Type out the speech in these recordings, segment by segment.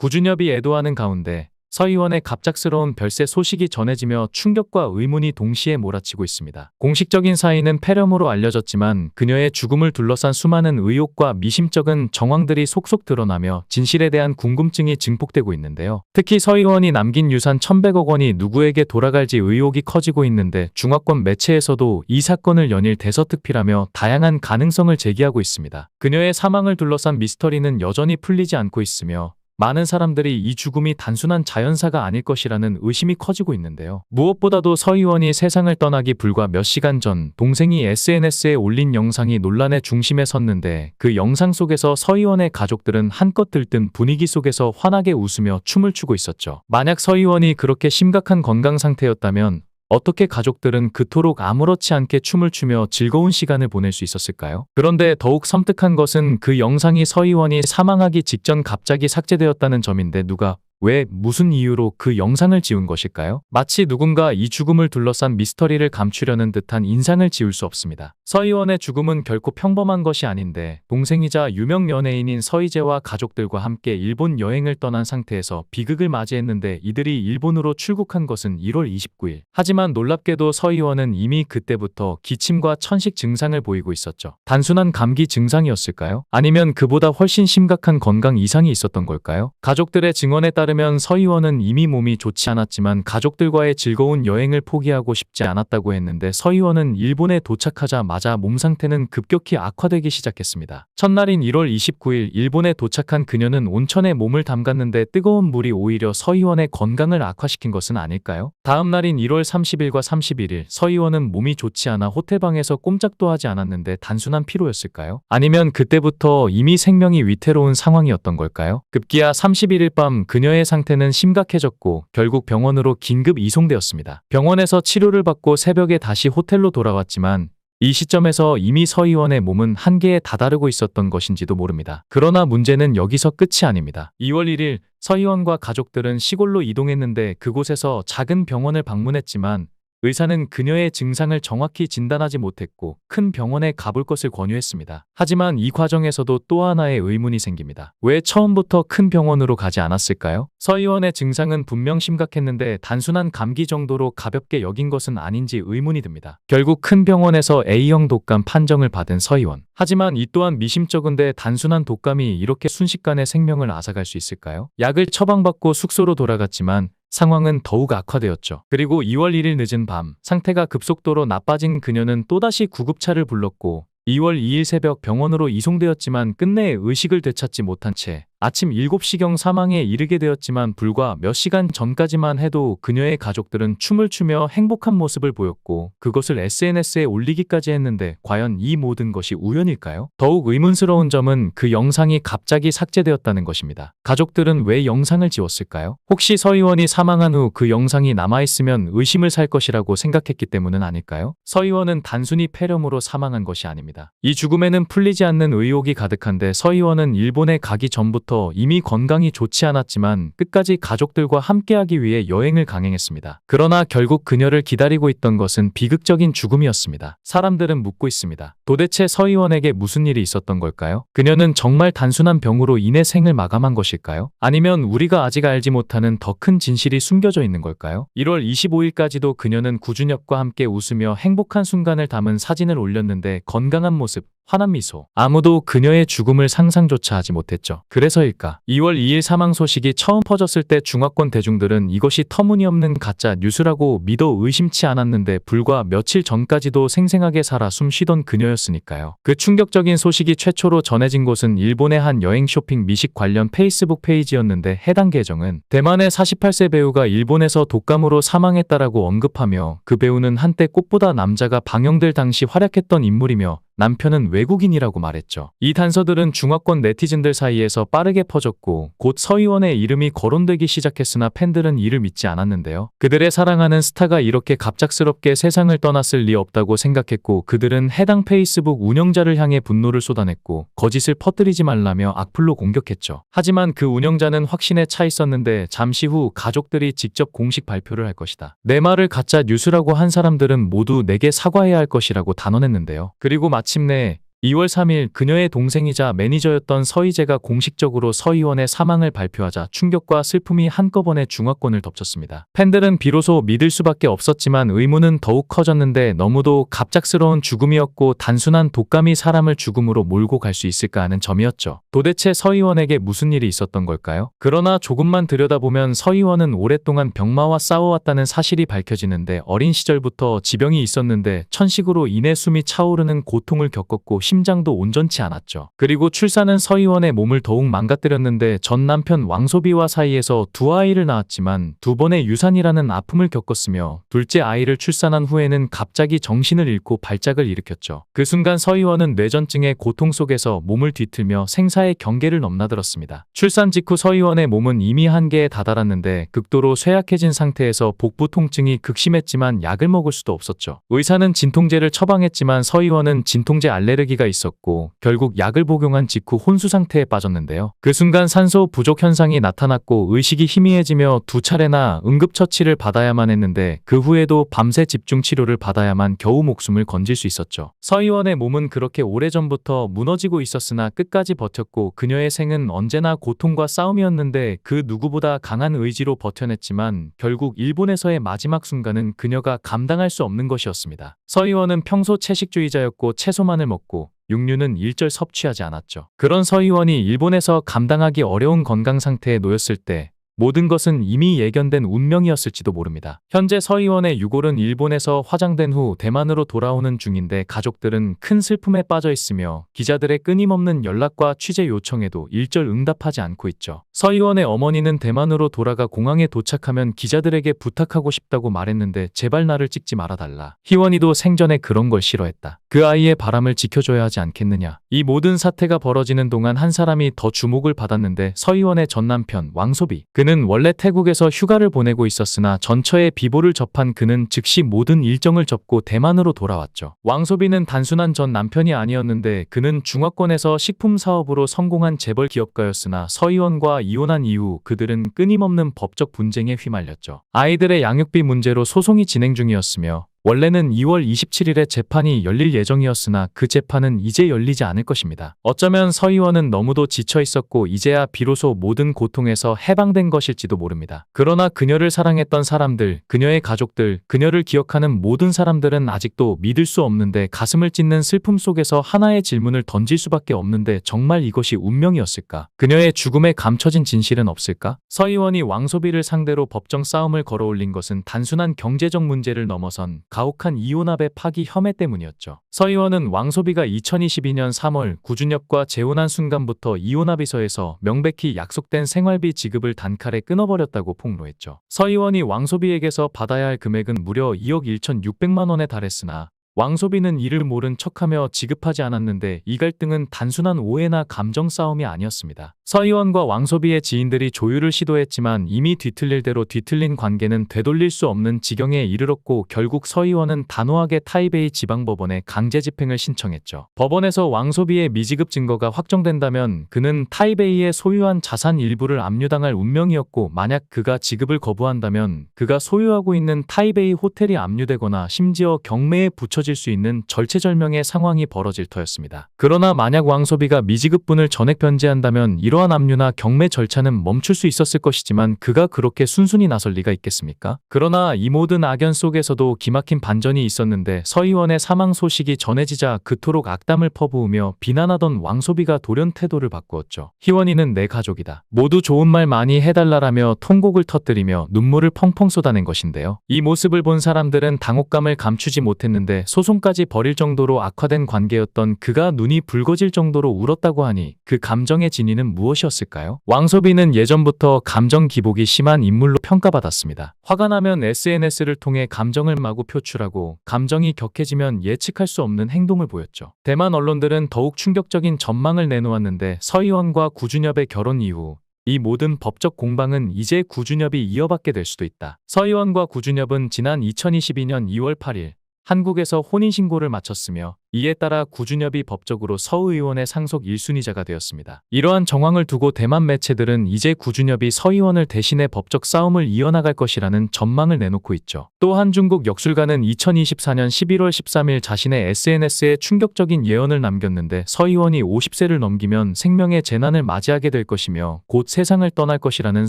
구준엽이 애도하는 가운데 서 의원의 갑작스러운 별세 소식이 전해지며 충격과 의문이 동시에 몰아치고 있습니다. 공식적인 사인은 폐렴으로 알려졌지만 그녀의 죽음을 둘러싼 수많은 의혹과 미심쩍은 정황들이 속속 드러나며 진실에 대한 궁금증이 증폭되고 있는데요. 특히 서 의원이 남긴 유산 1100억 원이 누구에게 돌아갈지 의혹이 커지고 있는데 중화권 매체에서도 이 사건을 연일 대서특필하며 다양한 가능성을 제기하고 있습니다. 그녀의 사망을 둘러싼 미스터리는 여전히 풀리지 않고 있으며 많은 사람들이 이 죽음이 단순한 자연사가 아닐 것이라는 의심이 커지고 있는데요. 무엇보다도 서 의원이 세상을 떠나기 불과 몇 시간 전 동생이 SNS에 올린 영상이 논란의 중심에 섰는데 그 영상 속에서 서 의원의 가족들은 한껏 들뜬 분위기 속에서 환하게 웃으며 춤을 추고 있었죠. 만약 서 의원이 그렇게 심각한 건강 상태였다면 어떻게 가족들은 그토록 아무렇지 않게 춤을 추며 즐거운 시간을 보낼 수 있었을까요? 그런데 더욱 섬뜩한 것은 그 영상이 서 의원이 사망하기 직전 갑자기 삭제되었다는 점인데 누가 왜 무슨 이유로 그 영상을 지운 것일까요? 마치 누군가 이 죽음을 둘러싼 미스터리를 감추려는 듯한 인상을 지울 수 없습니다. 서 의원의 죽음은 결코 평범한 것이 아닌데 동생이자 유명 연예인인 서희재와 가족들과 함께 일본 여행을 떠난 상태에서 비극을 맞이했는데 이들이 일본으로 출국한 것은 1월 29일. 하지만 놀랍게도 서 의원은 이미 그때부터 기침과 천식 증상을 보이고 있었죠. 단순한 감기 증상이었을까요? 아니면 그보다 훨씬 심각한 건강 이상이 있었던 걸까요? 가족들의 증언에 따르면 서 의원은 이미 몸이 좋지 않았지만 가족들과의 즐거운 여행을 포기하고 싶지 않았다고 했는데 서 의원은 일본에 도착하자마자 몸 상태는 급격히 악화되기 시작했습니다. 첫날인 1월 29일 일본에 도착한 그녀는 온천에 몸을 담갔는데 뜨거운 물이 오히려 서 의원의 건강을 악화시킨 것은 아닐까요? 다음 날인 1월 30일과 31일 서 의원은 몸이 좋지 않아 호텔방에서 꼼짝도 하지 않았는데 단순한 피로였을까요? 아니면 그때부터 이미 생명이 위태로운 상황이었던 걸까요? 급기야 31일 밤 그녀의 상태는 심각해졌고 결국 병원으로 긴급 이송되었습니다. 병원에서 치료를 받고 새벽에 다시 호텔로 돌아왔지만 이 시점에서 이미 서 의원의 몸은 한계에 다다르고 있었던 것인지도 모릅니다. 그러나 문제는 여기서 끝이 아닙니다. 2월 1일 서 의원과 가족들은 시골로 이동했는데 그곳에서 작은 병원을 방문했지만 의사는 그녀의 증상을 정확히 진단하지 못했고 큰 병원에 가볼 것을 권유했습니다. 하지만 이 과정에서도 또 하나의 의문이 생깁니다. 왜 처음부터 큰 병원으로 가지 않았을까요? 서 의원의 증상은 분명 심각했는데 단순한 감기 정도로 가볍게 여긴 것은 아닌지 의문이 듭니다. 결국 큰 병원에서 A형 독감 판정을 받은 서 의원. 하지만 이 또한 미심쩍은데 단순한 독감이 이렇게 순식간에 생명을 앗아갈 수 있을까요? 약을 처방받고 숙소로 돌아갔지만 상황은 더욱 악화되었죠. 그리고 2월 1일 늦은 밤 상태가 급속도로 나빠진 그녀는 또다시 구급차를 불렀고 2월 2일 새벽 병원으로 이송되었지만 끝내 의식을 되찾지 못한 채 아침 7시경 사망에 이르게 되었지만 불과 몇 시간 전까지만 해도 그녀의 가족들은 춤을 추며 행복한 모습을 보였고 그것을 SNS에 올리기까지 했는데 과연 이 모든 것이 우연일까요? 더욱 의문스러운 점은 그 영상이 갑자기 삭제되었다는 것입니다. 가족들은 왜 영상을 지웠을까요? 혹시 서 의원이 사망한 후 그 영상이 남아있으면 의심을 살 것이라고 생각했기 때문은 아닐까요? 서 의원은 단순히 폐렴으로 사망한 것이 아닙니다. 이 죽음에는 풀리지 않는 의혹이 가득한데 서 의원은 일본에 가기 전부터 이미 건강이 좋지 않았지만 끝까지 가족들과 함께하기 위해 여행을 강행했습니다. 그러나 결국 그녀를 기다리고 있던 것은 비극적인 죽음이었습니다. 사람들은 묻고 있습니다. 도대체 서 의원에게 무슨 일이 있었던 걸까요? 그녀는 정말 단순한 병으로 인해 생을 마감한 것일까요? 아니면 우리가 아직 알지 못하는 더 큰 진실이 숨겨져 있는 걸까요? 1월 25일까지도 그녀는 구준엽과 함께 웃으며 행복한 순간을 담은 사진을 올렸는데 건강한 모습, 환한 미소. 아무도 그녀의 죽음을 상상조차 하지 못했죠. 그래서일까? 2월 2일 사망 소식이 처음 퍼졌을 때 중화권 대중들은 이것이 터무니없는 가짜 뉴스라고 믿어 의심치 않았는데 불과 며칠 전까지도 생생하게 살아 숨 쉬던 그녀였으니까요. 그 충격적인 소식이 최초로 전해진 곳은 일본의 한 여행 쇼핑 미식 관련 페이스북 페이지였는데 해당 계정은 대만의 48세 배우가 일본에서 독감으로 사망했다라고 언급하며 그 배우는 한때 꽃보다 남자가 방영될 당시 활약했던 인물이며 남편은 외국인이라고 말했죠. 이 단서들은 중화권 네티즌들 사이에서 빠르게 퍼졌고 곧 서의원의 이름이 거론되기 시작했으나 팬들은 이를 믿지 않았는데요. 그들의 사랑하는 스타가 이렇게 갑작스럽게 세상을 떠났을 리 없다고 생각했고 그들은 해당 페이스북 운영자를 향해 분노를 쏟아냈고 거짓을 퍼뜨리지 말라며 악플로 공격했죠. 하지만 그 운영자는 확신에 차 있었는데 잠시 후 가족들이 직접 공식 발표를 할 것이다. 내 말을 가짜 뉴스라고 한 사람들은 모두 내게 사과해야 할 것이라고 단언했는데요. 그리고 마침내 2월 3일 그녀의 동생이자 매니저였던 서희재가 공식적으로 서희원의 사망을 발표하자 충격과 슬픔이 한꺼번에 중화권을 덮쳤습니다. 팬들은 비로소 믿을 수밖에 없었지만 의문은 더욱 커졌는데 너무도 갑작스러운 죽음이었고 단순한 독감이 사람을 죽음으로 몰고 갈 수 있을까 하는 점이었죠. 도대체 서희원에게 무슨 일이 있었던 걸까요? 그러나 조금만 들여다보면 서희원은 오랫동안 병마와 싸워왔다는 사실이 밝혀지는데 어린 시절부터 지병이 있었는데 천식으로 인해 숨이 차오르는 고통을 겪었고 심장도 온전치 않았죠. 그리고 출산은 서희원의 몸을 더욱 망가뜨렸는데 전 남편 왕소비와 사이에서 두 아이를 낳았지만 두 번의 유산이라는 아픔을 겪었으며 둘째 아이를 출산한 후에는 갑자기 정신을 잃고 발작을 일으켰죠. 그 순간 서희원은 뇌전증의 고통 속에서 몸을 뒤틀며 생사의 경계를 넘나들었습니다. 출산 직후 서희원의 몸은 이미 한계에 다다랐는데 극도로 쇠약해진 상태에서 복부 통증이 극심했지만 약을 먹을 수도 없었죠. 의사는 진통제를 처방했지만 서희원은 진통제 알레르기가 있었고 결국 약을 복용한 직후 혼수 상태에 빠졌는데요. 그 순간 산소 부족 현상이 나타났고 의식이 희미해지며 두 차례나 응급처치를 받아야만 했는데 그 후에도 밤새 집중 치료를 받아야만 겨우 목숨을 건질 수 있었죠. 서희원의 몸은 그렇게 오래전부터 무너지고 있었으나 끝까지 버텼고 그녀의 생은 언제나 고통과 싸움이었는데 그 누구보다 강한 의지로 버텨냈지만 결국 일본에서의 마지막 순간은 그녀가 감당할 수 없는 것이었습니다. 서희원은 평소 채식주의자였고 채소만을 먹고 육류는 일절 섭취하지 않았죠. 그런 서희원이 일본에서 감당하기 어려운 건강 상태에 놓였을 때 모든 것은 이미 예견된 운명이었을지도 모릅니다. 현재 서희원의 유골은 일본에서 화장된 후 대만으로 돌아오는 중인데 가족들은 큰 슬픔에 빠져 있으며 기자들의 끊임없는 연락과 취재 요청에도 일절 응답하지 않고 있죠. 서희원의 어머니는 대만으로 돌아가 공항에 도착하면 기자들에게 부탁하고 싶다고 말했는데 제발 나를 찍지 말아달라. 희원이도 생전에 그런 걸 싫어했다. 그 아이의 바람을 지켜줘야 하지 않겠느냐. 이 모든 사태가 벌어지는 동안 한 사람이 더 주목을 받았는데 서희원의 전 남편 왕소비. 그는 원래 태국에서 휴가를 보내고 있었으나 전처의 비보를 접한 그는 즉시 모든 일정을 접고 대만으로 돌아왔죠. 왕소비는 단순한 전 남편이 아니었는데 그는 중화권에서 식품 사업으로 성공한 재벌 기업가였으나 서희원과 이혼한 이후 그들은 끊임없는 법적 분쟁에 휘말렸죠. 아이들의 양육비 문제로 소송이 진행 중이었으며 원래는 2월 27일에 재판이 열릴 예정이었으나 그 재판은 이제 열리지 않을 것입니다. 어쩌면 서희원은 너무도 지쳐 있었고 이제야 비로소 모든 고통에서 해방된 것일지도 모릅니다. 그러나 그녀를 사랑했던 사람들, 그녀의 가족들, 그녀를 기억하는 모든 사람들은 아직도 믿을 수 없는데 가슴을 찢는 슬픔 속에서 하나의 질문을 던질 수밖에 없는데 정말 이것이 운명이었을까? 그녀의 죽음에 감춰진 진실은 없을까? 서희원이 왕소비를 상대로 법정 싸움을 걸어올린 것은 단순한 경제적 문제를 넘어선 가혹한 이혼합의 파기 혐의 때문이었죠. 서희원은 왕소비가 2022년 3월 구준엽과 재혼한 순간부터 이혼합의서에서 명백히 약속된 생활비 지급을 단칼에 끊어버렸다고 폭로했죠. 서희원이 왕소비에게서 받아야 할 금액은 무려 2억 1,600만 원에 달했으나 왕소비는 이를 모른 척하며 지급하지 않았는데 이 갈등은 단순한 오해나 감정 싸움이 아니었습니다. 서희원과 왕소비의 지인들이 조율을 시도했지만 이미 뒤틀릴 대로 뒤틀린 관계는 되돌릴 수 없는 지경에 이르렀고 결국 서희원은 단호하게 타이베이 지방법원에 강제 집행을 신청했죠. 법원에서 왕소비의 미지급 증거가 확정된다면 그는 타이베이에 소유한 자산 일부를 압류당할 운명이었고 만약 그가 지급을 거부한다면 그가 소유하고 있는 타이베이 호텔이 압류되거나 심지어 경매에 붙여질 수 있는 절체절명의 상황이 벌어질 터였습니다. 그러나 만약 왕소비가 미지급분을 전액 변제한다면 이러 한 압류나 경매 절차는 멈출 수 있었을 것이지만 그가 그렇게 순순히 나설 리가 있겠습니까? 그러나 이 모든 악연 속에서도 기막힌 반전이 있었는데 서희원의 사망 소식이 전해지자 그토록 악담을 퍼부으며 비난하던 왕소비가 돌연 태도를 바꾸었죠. 희원이는 내 가족이다. 모두 좋은 말 많이 해달라라며 통곡을 터뜨리며 눈물을 펑펑 쏟아낸 것인데요. 이 모습을 본 사람들은 당혹감을 감추지 못했는데 소송까지 벌일 정도로 악화된 관계였던 그가 눈이 붉어질 정도로 울었다고 하니 그 감정의 진위는 무엇 이었을까요? 왕소비는 예전부터 감정 기복이 심한 인물로 평가받았습니다. 화가 나면 SNS를 통해 감정을 마구 표출하고 감정이 격해지면 예측할 수 없는 행동을 보였죠. 대만 언론들은 더욱 충격적인 전망을 내놓았는데 서희원과 구준엽의 결혼 이후 이 모든 법적 공방은 이제 구준엽이 이어받게 될 수도 있다. 서희원과 구준엽은 지난 2022년 2월 8일 한국에서 혼인신고를 마쳤으며 이에 따라 구준엽이 법적으로 서의원의 상속 1순위자가 되었습니다. 이러한 정황을 두고 대만 매체들은 이제 구준엽이 서의원을 대신해 법적 싸움을 이어나갈 것이라는 전망을 내놓고 있죠. 또한 중국 역술가는 2024년 11월 13일 자신의 SNS에 충격적인 예언을 남겼는데 서의원이 50세를 넘기면 생명의 재난을 맞이하게 될 것이며 곧 세상을 떠날 것이라는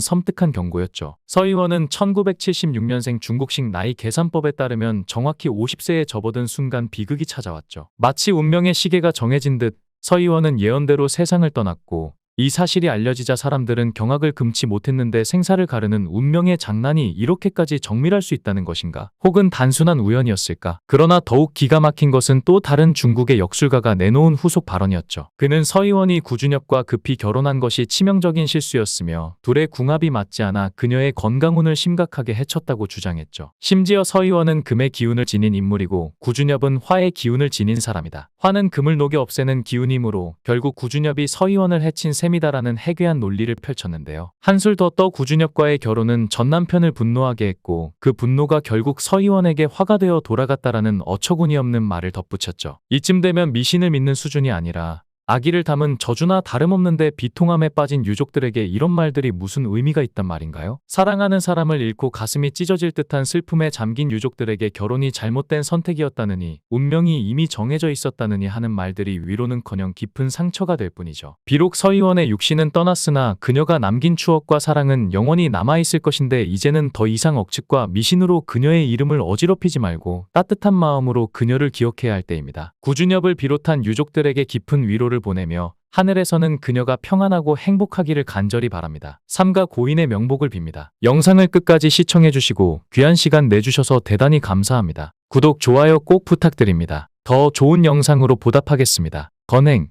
섬뜩한 경고였죠. 서의원은 1976년생 중국식 나이 계산법에 따르면 정확히 50세에 접어든 순간 비극이 찾아왔죠. 마치 운명의 시계가 정해진 듯 서 의원은 예언대로 세상을 떠났고 이 사실이 알려지자 사람들은 경악을 금치 못했는데 생사를 가르는 운명의 장난이 이렇게까지 정밀할 수 있다는 것인가? 혹은 단순한 우연이었을까? 그러나 더욱 기가 막힌 것은 또 다른 중국의 역술가가 내놓은 후속 발언이었죠. 그는 서의원이 구준엽과 급히 결혼한 것이 치명적인 실수였으며 둘의 궁합이 맞지 않아 그녀의 건강운을 심각하게 해쳤다고 주장했죠. 심지어 서의원은 금의 기운을 지닌 인물이고 구준엽은 화의 기운을 지닌 사람이다. 화는 금을 녹여 없애는 기운이므로 결국 구준엽이 서의원을 해친 셈이다라는 해괴한 논리를 펼쳤는데요. 한술 더 떠 구준엽과의 결혼은 전 남편을 분노하게 했고 그 분노가 결국 서의원에게 화가 되어 돌아갔다라는 어처구니 없는 말을 덧붙였죠. 이쯤 되면 미신을 믿는 수준이 아니라 아기를 담은 저주나 다름없는데 비통함에 빠진 유족들에게 이런 말들이 무슨 의미가 있단 말인가요? 사랑하는 사람을 잃고 가슴이 찢어질 듯한 슬픔에 잠긴 유족들에게 결혼이 잘못된 선택이었다느니 운명이 이미 정해져 있었다느니 하는 말들이 위로는커녕 깊은 상처가 될 뿐이죠. 비록 서의원의 육신은 떠났으나 그녀가 남긴 추억과 사랑은 영원히 남아있을 것인데 이제는 더 이상 억측과 미신으로 그녀의 이름을 어지럽히지 말고 따뜻한 마음으로 그녀를 기억해야 할 때입니다. 구준엽을 비롯한 유족들에게 깊은 위로 를 보내며 하늘에서는 그녀가 평안하고 행복하기를 간절히 바랍니다. 삼가 고인의 명복을 빕니다. 영상을 끝까지 시청해주시고 귀한 시간 내주셔서 대단히 감사합니다. 구독, 좋아요 꼭 부탁드립니다. 더 좋은 영상으로 보답하겠습니다. 건행